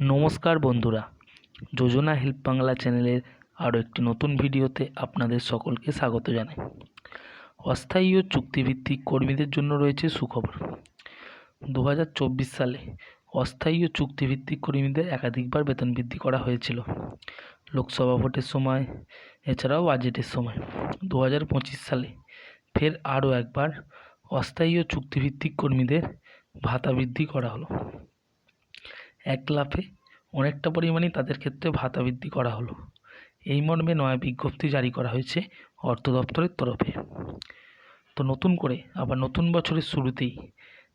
নমস্কার বন্ধুরা। যোজনা হেল্প বাংলা চ্যানেলের আরও একটি নতুন ভিডিওতে আপনাদের সকলকে স্বাগত জানাই। অস্থায়ী ও চুক্তিভিত্তিক কর্মীদের জন্য রয়েছে সুখবর। দু হাজার চব্বিশ সালে অস্থায়ী ও চুক্তিভিত্তিক কর্মীদের একাধিকবার বেতন বৃদ্ধি করা হয়েছিল। লোকসভা ভোটের সময়, এছাড়াও বাজেটের সময়। দু হাজার পঁচিশ সালে ফের আরও একবার অস্থায়ী ও চুক্তিভিত্তিক কর্মীদের ভাতা বৃদ্ধি করা হলো। এক লাফে অনেকটা পরিমাণেই তাদের ক্ষেত্রে ভাতা বৃদ্ধি করা হলো। এই মর্মে নয়া বিজ্ঞপ্তি জারি করা হয়েছে অর্থ দপ্তরের তরফে। তো নতুন করে আবার নতুন বছরের শুরুতেই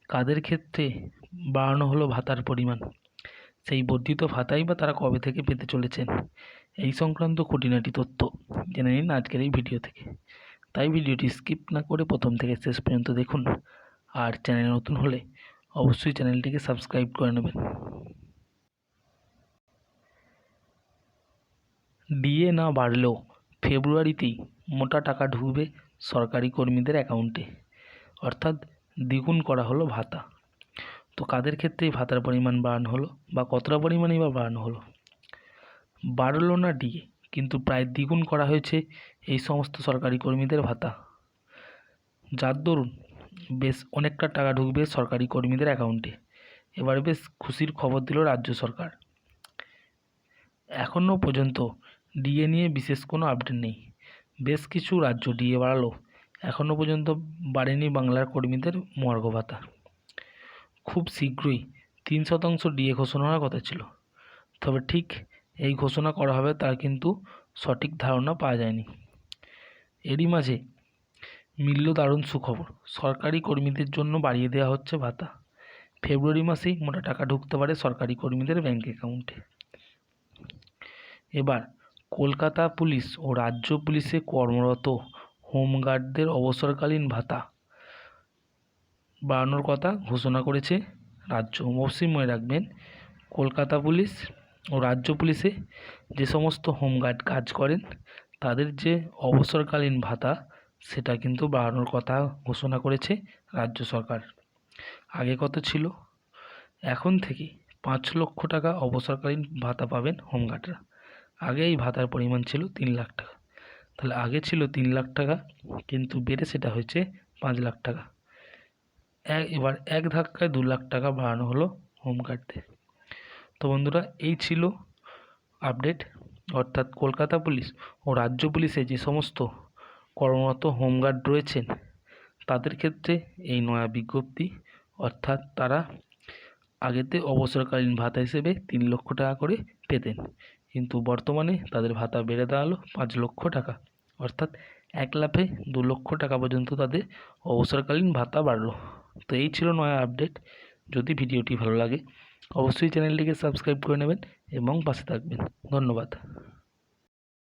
কাদের ক্ষেত্রে বাড়ানো হলো ভাতার পরিমাণ? সেই বর্ধিত ভাতাই বা তারা কবে থেকে পেতে চলেছেন? এই সংক্রান্ত খুঁটিনাটি তথ্য জেনে নিন আজকের এই ভিডিও থেকে। তাই ভিডিওটি স্কিপ না করে প্রথম থেকে শেষ পর্যন্ত দেখুন। আর চ্যানেল নতুন হলে অবশ্যই চ্যানেলটিকে সাবস্ক্রাইব করে নেবেন। ডিএ না বাড়লেও ফেব্রুয়ারিতেই মোটা টাকা ঢুকবে সরকারি কর্মীদের অ্যাকাউন্টে। অর্থাৎ দ্বিগুণ করা হলো ভাতা। তো কাদের ক্ষেত্রে এই ভাতার পরিমাণ বাড়ানো হলো বা কতটা পরিমাণেই বা বাড়ানো হলো? বাড়লো না ডিএ, কিন্তু প্রায় দ্বিগুণ করা হয়েছে এই সমস্ত সরকারি কর্মীদের ভাতা। যার দরুন বেশ অনেকটা টাকা ঢুকবে সরকারি কর্মীদের অ্যাকাউন্টে। এবার বেশ খুশির খবর দিল রাজ্য সরকার। এখনও পর্যন্ত ডিএ নিয়ে বিশেষ কোনো আপডেট নেই। বেশ কিছু রাজ্য ডিএ বাড়ালো। এখনও পর্যন্ত বাড়েনি বাংলার কর্মীদের মর্গ ভাতা। খুব শীঘ্রই তিন শতাংশ ডিএ ঘোষণা হওয়ার কথা ছিল। তবে ঠিক এই ঘোষণা করা হবে তার কিন্তু সঠিক ধারণা পাওয়া যায়নি। এরই মাঝে মিলল দারুণ সুখবর। সরকারি কর্মীদের জন্য বাড়িয়ে দেওয়া হচ্ছে ভাতা। ফেব্রুয়ারি মাসেই মোটা টাকা ঢুকতে পারে সরকারি কর্মীদের ব্যাঙ্ক অ্যাকাউন্টে। এবার, কলকাতা পুলিশ ও রাজ্য পুলিশে কর্মরত হোমগার্ডদের অবসরকালীন ভাতা বাড়ানোর কথা ঘোষণা করেছে রাজ্য। অবশ্যই মনে রাখবেন, কলকাতা পুলিশ ও রাজ্য পুলিশে যে সমস্ত হোমগার্ড কাজ করেন, তাদের যে অবসরকালীন ভাতা সেটা কিন্তু বাড়ানোর কথা ঘোষণা করেছে রাজ্য সরকার। আগে কত ছিল? এখন থেকে পাঁচ লক্ষ টাকা অবসরকালীন ভাতা পাবেন হোমগার্ডরা আগে এই ভাতার পরিমাণ ছিল তিন লাখ টাকা। তাহলে আগে ছিল তিন লাখ টাকা, কিন্তু বেড়ে সেটা হয়েছে পাঁচ লাখ টাকা। এবার এক ধাক্কায় দু লাখ টাকা বাড়ানো হলো হোমগার্ডদের তো বন্ধুরা, এই ছিল আপডেট। অর্থাৎ কলকাতা পুলিশ ও রাজ্য পুলিশে যে সমস্ত কর্মরত হোমগার্ড রয়েছেন, তাদের ক্ষেত্রে এই নয়া বিজ্ঞপ্তি, অর্থাৎ তারা আগেতে অবসরকালীন ভাতা হিসেবে তিন লক্ষ টাকা করে পেতেন, কিন্তু বর্তমানে তাদের ভাতা বেড়ে দাঁড়াল পাঁচ লক্ষ টাকা, অর্থাৎ এক লাফে দু লক্ষ টাকা পর্যন্ত তাদের অবসরকালীন ভাতা বাড়লো। তো এই ছিল নয়া আপডেট। যদি ভিডিওটি ভালো লাগে, অবশ্যই চ্যানেলটিকে সাবস্ক্রাইব করে নেবেন এবং পাশে থাকবেন। ধন্যবাদ।